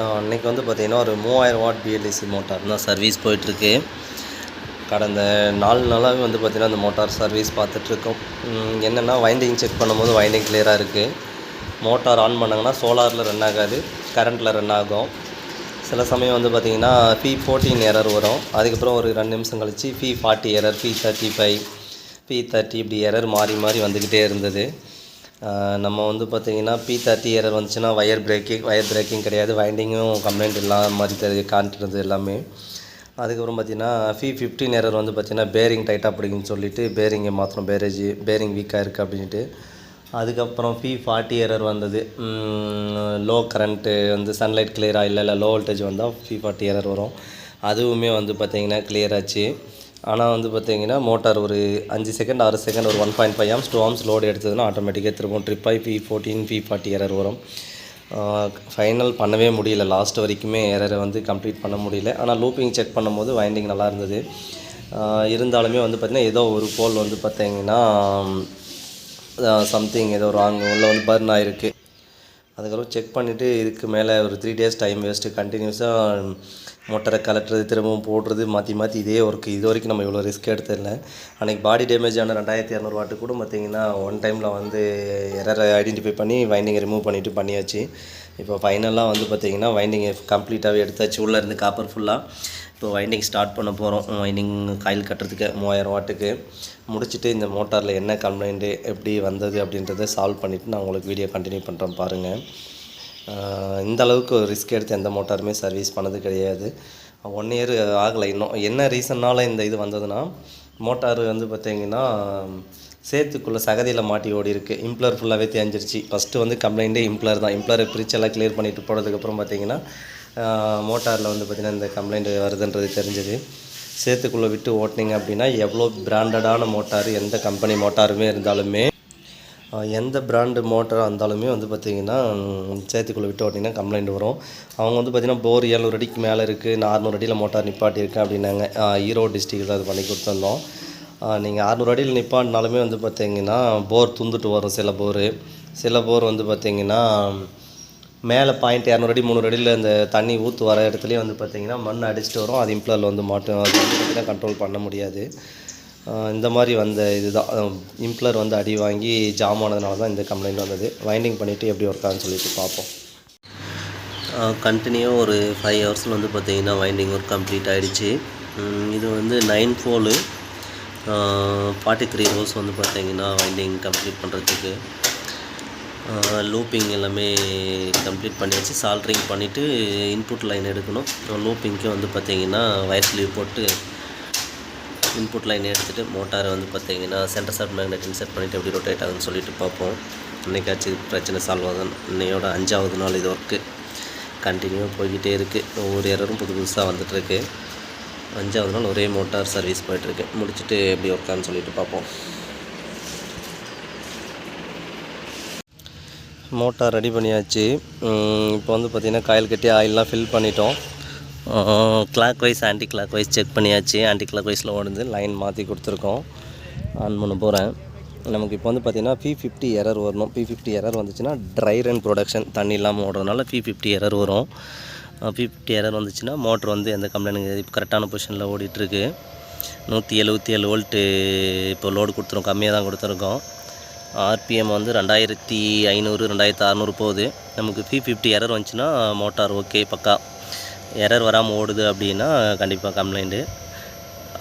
இன்றைக்கி வந்து பார்த்திங்கன்னா ஒரு மூவாயிரம் வாட் பிஎல்ஏசி மோட்டார் தான் சர்வீஸ் போயிட்டுருக்கு. கடந்த நாலு நாளாகவே வந்து பார்த்திங்கன்னா அந்த மோட்டார் சர்வீஸ் பார்த்துட்ருக்கோம். என்னென்னா வைண்டிங் செக் பண்ணும்போது வைண்டிங் கிளியராக இருக்குது மோட்டார் ஆன் பண்ணாங்கன்னா சோலாரில் ரன் ஆகாது கரண்ட்டில் ரன் ஆகும். சில சமயம் வந்து பார்த்திங்கன்னா ஃபி ஃபோர்டீன் எரர் வரும். அதுக்கப்புறம் ஒரு ரெண்டு நிமிஷம் கழிச்சு P forty error P thirty five P thirty இப்படி எரர் மாறி மாறி வந்துக்கிட்டே இருந்தது. நம்ம வந்து பார்த்திங்கன்னா பி தேர்ட்டி எரர் வந்துச்சுன்னா ஒயர் பிரேக்கிங் ஒயர் பிரேக்கிங் கிடையாது. வைண்டிங்கும் கம்ப்ளைண்ட் இல்லாத மாதிரி தெரிய காட்டுறது எல்லாமே. அதுக்கப்புறம் பார்த்தீங்கன்னா ஃபி ஃபிஃப்டின் எரர் வந்து பார்த்திங்கன்னா பேரிங் டைட்டாக பிடிக்குன்னு சொல்லிட்டு பேரிங்கை மாற்றணும் பேரேஜ் பேரிங் வீக்காக இருக்குது அப்படின்ட்டு அதுக்கப்புறம் ஃபி ஃபார்ட்டி எரர் வந்தது. லோ கரண்ட்டு வந்து சன்லைட் கிளியராக இல்லை இல்லை லோ வோல்டேஜ் வந்தால் ஃபி ஃபார்ட்டி எரர் வரும். அதுவுமே வந்து பார்த்திங்கன்னா clear ஆச்சு. ஆனால் வந்து பார்த்தீங்கன்னா மோட்டார் ஒரு அஞ்சு செகண்ட் ஆறு செகண்ட் ஒரு one point five amps two amps load எடுத்ததுன்னா ஆட்டோமேட்டிக்காக திரும்பவும் ட்ரிப் ஆகி ஃபி ஃபோர்டீன் ஃபி ஃபார்ட்டி எரர் வரும். ஃபைனல் பண்ணவே முடியல. லாஸ்ட் வரைக்குமே எரரை வந்து கம்ப்ளீட் பண்ண முடியல. ஆனால் லூப்பிங் செக் பண்ணும்போது வைண்டிங் நல்லா இருந்தது. இருந்தாலுமே வந்து பார்த்திங்கன்னா ஏதோ ஒரு போல் வந்து பார்த்திங்கன்னா சம்திங் ஏதோ ராங் உள்ள வந்து பர்ன் ஆகிருக்கு அதுக்கப்புறம் செக் பண்ணிவிட்டு இதுக்கு மேலே ஒரு த்ரீ டேஸ் டைம் வேஸ்ட்டு கண்டினியூஸாக மோட்டரை கலட்டுறது திரும்பவும் போடுறது மாற்றி மாற்றி இதே ஒர்க்கு இது வரைக்கும் நம்ம இவ்வளோ ரிஸ்க் எடுத்ததில்ல. அன்றைக்கி பாடி டேமேஜ் ஆன ரெண்டாயிரத்தி இரநூறு வாட்டு கூட பார்த்திங்கன்னா ஒன் டைமில் வந்து எரரை ஐடென்டிஃபை பண்ணி வைண்டிங்கை ரிமூவ் பண்ணிவிட்டு பண்ணியாச்சு. இப்போ ஃபைனலாக வந்து பார்த்திங்கன்னா வைண்டிங்கை கம்ப்ளீட்டாகவே எடுத்தாச்சு. உள்ளே இருந்து காப்பர் ஃபுல்லாக இப்போ வைண்டிங் ஸ்டார்ட் பண்ண போகிறோம் வைண்டிங் காயில் கட்டுறதுக்கு மூவாயிரம் வாட்டுக்கு. முடிச்சுட்டு இந்த மோட்டாரில் என்ன கம்ப்ளைண்ட்டு எப்படி வந்தது அப்படின்றத சால்வ் பண்ணிவிட்டு நான் உங்களுக்கு வீடியோ கண்டினியூ பண்ணுறேன் பாருங்கள் இந்த அளவுக்கு ரிஸ்க் எடுத்து எந்த மோட்டாருமே சர்வீஸ் பண்ணது கிடையாது. ஒன் இயர் ஆகலை. இன்னும் என்ன ரீசன்னால் இந்த இது வந்ததுன்னா மோட்டார் வந்து பார்த்திங்கன்னா சேத்துக்குள்ளே சகதியில் மாட்டி ஓடி இருக்கு. இம்ப்ளர் ஃபுல்லாகவே தேஞ்சிருச்சு. ஃபஸ்ட்டு வந்து கம்ப்ளைண்ட்டே இம்ப்ளர் தான். இம்ப்ளரை பிரிச்செல்லாம் கிளியர் பண்ணிட்டு போனதுக்கப்புறம் பார்த்தீங்கன்னா மோட்டாரில் வந்து பார்த்திங்கன்னா இந்த கம்ப்ளைண்ட் வருதுன்றது தெரிஞ்சது. சேத்துக்குள்ளே விட்டு ஓட்டினீங்க அப்படின்னா எவ்வளோ பிராண்டடான மோட்டார் எந்த கம்பெனி மோட்டாருமே இருந்தாலுமே எந்த பிராண்டு மோட்டராக இருந்தாலுமே வந்து பார்த்திங்கன்னா சேத்துக்குள்ளே விட்டு ஓட்டிங்கன்னா கம்ப்ளைண்ட் வரும். அவங்க வந்து பார்த்திங்கன்னா போர் ஏழ்நூறு அடிக்கு மேலே இருக்குது நானூறு அடியில் மோட்டார் நிப்பாட்டியிருக்கேன் அப்படின்னாங்க. ஈரோடு டிஸ்ட்ரிக்டில் அது பண்ணி கொடுத்துருந்தோம். நீங்கள் அறநூறு அடியில் நிப்பாட்டினாலுமே வந்து பார்த்திங்கன்னா போர் துந்துட்டு வரும் சில போர் சில போர் வந்து பார்த்திங்கன்னா மேலே பாயிண்ட் இரநூறு அடி முந்நூறு அடியில் இந்த தண்ணி ஊற்று வர இடத்துலையும் வந்து பார்த்திங்கன்னா மண் அடிச்சுட்டு வரும். அது இம்ப்ளரில் வந்து மாட்டும். அது வந்து கண்ட்ரோல் பண்ண முடியாது. இந்த மாதிரி வந்த இதுதான். இம்ப்ளர் வந்து அடி வாங்கி ஜாம் ஆனதுனால தான் இந்த கம்ப்ளைண்ட் வந்தது. வைண்டிங் பண்ணிவிட்டு எப்படி ஒர்க் ஆகுன்னு சொல்லிட்டு பார்ப்போம். கண்டினியூவாக ஒரு ஃபைவ் ஹவர்ஸில் வந்து பார்த்திங்கன்னா வைண்டிங் ஒர்க் கம்ப்ளீட் ஆகிடுச்சு இது வந்து நைன் ஃபோலு ஃபார்ட்டி த்ரீ ரோஸ் வந்து பார்த்தீங்கன்னா வைண்டிங் கம்ப்ளீட் பண்ணுறதுக்கு லூப்பிங் எல்லாமே கம்ப்ளீட் பண்ணியாச்சு. சால்ட்ரிங் பண்ணிவிட்டு இன்புட் லைன் எடுக்கணும். லூப்பிங்க்கு வந்து பார்த்தீங்கன்னா வயர் ஸ்லீவ் போட்டு இன்புட் லைன் எடுத்துகிட்டு மோட்டாரை வந்து பார்த்தீங்கன்னா சென்டர் சார்ட் மேக்னெட் இன்செர்ட் பண்ணிவிட்டு எப்படி ரொட்டேட் ஆகுதுன்னு சொல்லிட்டு பார்ப்போம். இன்றைக்காச்சும் பிரச்சனை சால்வ் ஆகுது இன்னையோட அஞ்சாவது நாள் இது ஒர்க்கு கண்டினியூவாக போய்கிட்டே இருக்குது ஒவ்வொரு இரரும் புது புதுசாக வந்துட்டுருக்கு அஞ்சாவது நாள் ஒரே மோட்டார் சர்வீஸ் போயிட்டுருக்கு. முடிச்சுட்டு எப்படி ஒர்க்கான்னு சொல்லிட்டு பார்ப்போம். மோட்டார் ரெடி பண்ணியாச்சு. இப்போ வந்து பார்த்திங்கன்னா காயில் கட்டி ஆயிலெலாம் ஃபில் பண்ணிட்டோம். Clockwise anticlockwise check பண்ணியாச்சு. ஆன்டி கிளாக் வைஸில் ஓடுந்து லைன் மாற்றி கொடுத்துருக்கோம். ஆன் பண்ண போகிறேன் நமக்கு இப்போ வந்து பார்த்திங்கன்னா ஃபி ஃபிஃப்டி எரர் வரணும். ஃபி ஃபிஃப்டி எரர் வந்துச்சுன்னா ட்ரை ரன் ப்ரொடக்ஷன் தண்ணி இல்லாமல் ஓடுறதுனால ஃபி ஃபிஃப்டி எரர் வரும். ஃபிஃப்டி எரர் வந்துச்சுன்னா மோட்ரு வந்து எந்த கம்ப்ளைண்ட் இப்போ கரெக்டான பொசிஷனில் ஓடிட்டுருக்கு. நூற்றி எழுபத்தி ஏழு வோல்ட்டு இப்போ லோடு கொடுத்துருக்கோம். கம்மியாக தான் கொடுத்துருக்கோம். ஆர்பிஎம் வந்து ரெண்டாயிரத்தி ஐநூறு ரெண்டாயிரத்தி அறநூறு போகுது. நமக்கு பி ஃபிஃப்டி எரர் வந்துச்சுன்னா மோட்டார் ஓகே பக்கா. எரர் வராமல் ஓடுது அப்படின்னா கண்டிப்பாக கம்ப்ளைண்ட்டு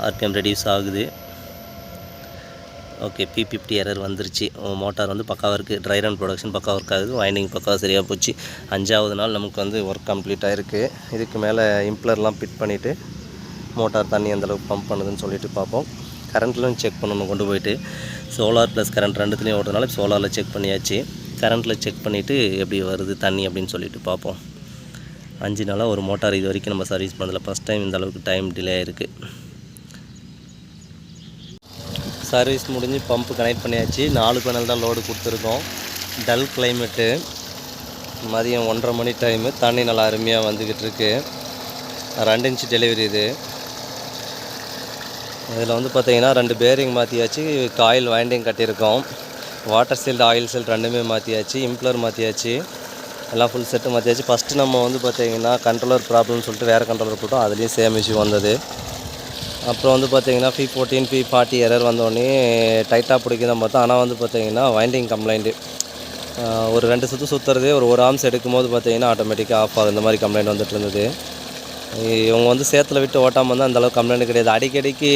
ஆர்பிஎம் ரெடியூஸ் ஆகுது. ஓகே பி ஃபிஃப்டி எரர் வந்துருச்சு. மோட்டார் வந்து பக்காவாக இருக்குது ட்ரை ரன் ப்ரொடக்ஷன் பக்காவாக ஒர்க் ஆகுது. வைண்டிங் பக்காவாக சரியாக போச்சு. அஞ்சாவது நாள் நமக்கு வந்து ஒர்க் கம்ப்ளீட் ஆகிருக்கு இதுக்கு மேலே இம்ப்ளர்லாம் ஃபிட் பண்ணிவிட்டு மோட்டார் தண்ணி அந்தளவுக்கு பம்ப் பண்ணுதுன்னு சொல்லிட்டு பார்ப்போம். கரண்ட்லையும் செக் பண்ணணும் கொண்டு போயிட்டு. சோலார் ப்ளஸ் கரண்ட் ரெண்டுத்துலேயும் ஓடுறதுனால சோலாரில் செக் பண்ணியாச்சு. கரண்ட்டில் செக் பண்ணிவிட்டு எப்படி வருது தண்ணி அப்படின்னு சொல்லிட்டு பார்ப்போம். அஞ்சு நாளாக ஒரு மோட்டார் இது வரைக்கும் நம்ம சர்வீஸ் பண்ணதில்ல ஃபஸ்ட் டைம் இந்த அளவுக்கு டைம் டிலே ஆயிருக்கு. சர்வீஸ் முடிஞ்சு பம்பு கனெக்ட் பண்ணியாச்சு. நாலு பேனல் தான் லோடு கொடுத்துருக்கோம். Dull climate. மதியம் ஒன்றரை மணி டைமு. தண்ணி நல்லா அருமையாக வந்துக்கிட்டு இருக்கு ரெண்டு இன்ச்சு டெலிவரி இது. இதில் வந்து பார்த்திங்கன்னா ரெண்டு பேரிங் மாற்றியாச்சு காயில் வைண்டிங் கட்டியிருக்கோம். வாட்டர் சீல்டு ஆயில் சீல்டு ரெண்டுமே மாற்றியாச்சு இம்ப்ளர் மாற்றியாச்சு எல்லாம் ஃபுல் செட்டு மாற்றியாச்சு ஃபஸ்ட்டு நம்ம வந்து பார்த்தீங்கன்னா கண்ட்ரோலர் ப்ராப்ளம்னு சொல்லிட்டு வேறு கண்ட்ரோலர் போட்டோம். அதுலேயும் சேம் இஷ்யூ வந்தது. அப்புறம் வந்து பார்த்தீங்கன்னா P fourteen P forty error வந்தோடனே டைட்டாக பிடிக்குதான் பார்த்தோம் ஆனால் வந்து பார்த்தீங்கன்னா வைண்டிங் கம்ப்ளைண்ட்டு ஒரு ரெண்டு சுற்று சுற்றுறதே ஒரு ஒரு ஆம்ஸ் எடுக்கும்போது பார்த்தீங்கன்னா ஆட்டோமேட்டிக்காக ஆஃப் ஆகும் இந்த மாதிரி கம்ப்ளைண்ட் வந்துட்டு இருந்தது. இவங்க வந்து சேத்தில் விட்டு ஓட்டாமல் இருந்தால் அந்தளவுக்கு கம்ப்ளைண்ட் கிடையாது. அடிக்கடிக்கு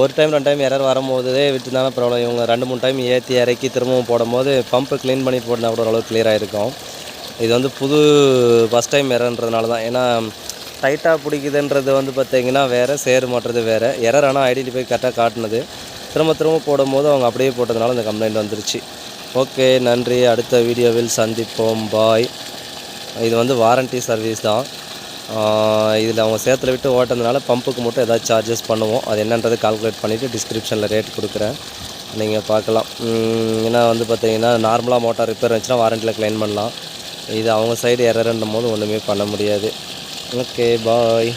ஒரு டைம் ரெண்டு டைம் எரர் வரும்போதே விட்டுனாலும் ப்ராப்ளம் இவங்க ரெண்டு மூணு டைம் ஏற்றி இறக்கி திரும்பவும் போடும்போது பம்பு க்ளீன் பண்ணி போட்டால் கூட ஓரளவுக்கு கிளியராக இருக்கும் இது வந்து புது ஃபஸ்ட் டைம் எரர்ன்றதுனால தான். ஏன்னா டைட்டாக பிடிக்குதுன்றது வந்து பார்த்தீங்கன்னா வேறு சேரு மாட்டுறது வேறு. எரர் ஆனால் ஐடென்டிஃபை கரெக்டாக காட்டுனது. திரும்ப திரும்ப போடும்போது அவங்க அப்படியே போட்டதுனால இந்த கம்ப்ளைண்ட் வந்துருச்சு. ஓகே நன்றி. அடுத்த வீடியோவில் சந்திப்போம். பாய் இது வந்து வாரண்டி சர்வீஸ் தான். இதில் அவங்க சேத்தில் விட்டு ஓட்டுறதுனால பம்புக்கு மட்டும் ஏதாவது சார்ஜஸ் பண்ணுவோம். அது என்னன்றது கால்குலேட் பண்ணிவிட்டு டிஸ்கிரிப்ஷனில் ரேட் கொடுக்குறேன். நீங்கள் பார்க்கலாம். ஏன்னா வந்து பார்த்தீங்கன்னா நார்மலாக மோட்டார் ரிப்பேர் இருந்துச்சுன்னா வாரண்டியில் க்ளைம் பண்ணலாம். இது அவங்க சைடு எரர்ன்னும் போது ஒன்றுமே பண்ண முடியாது. Okay bye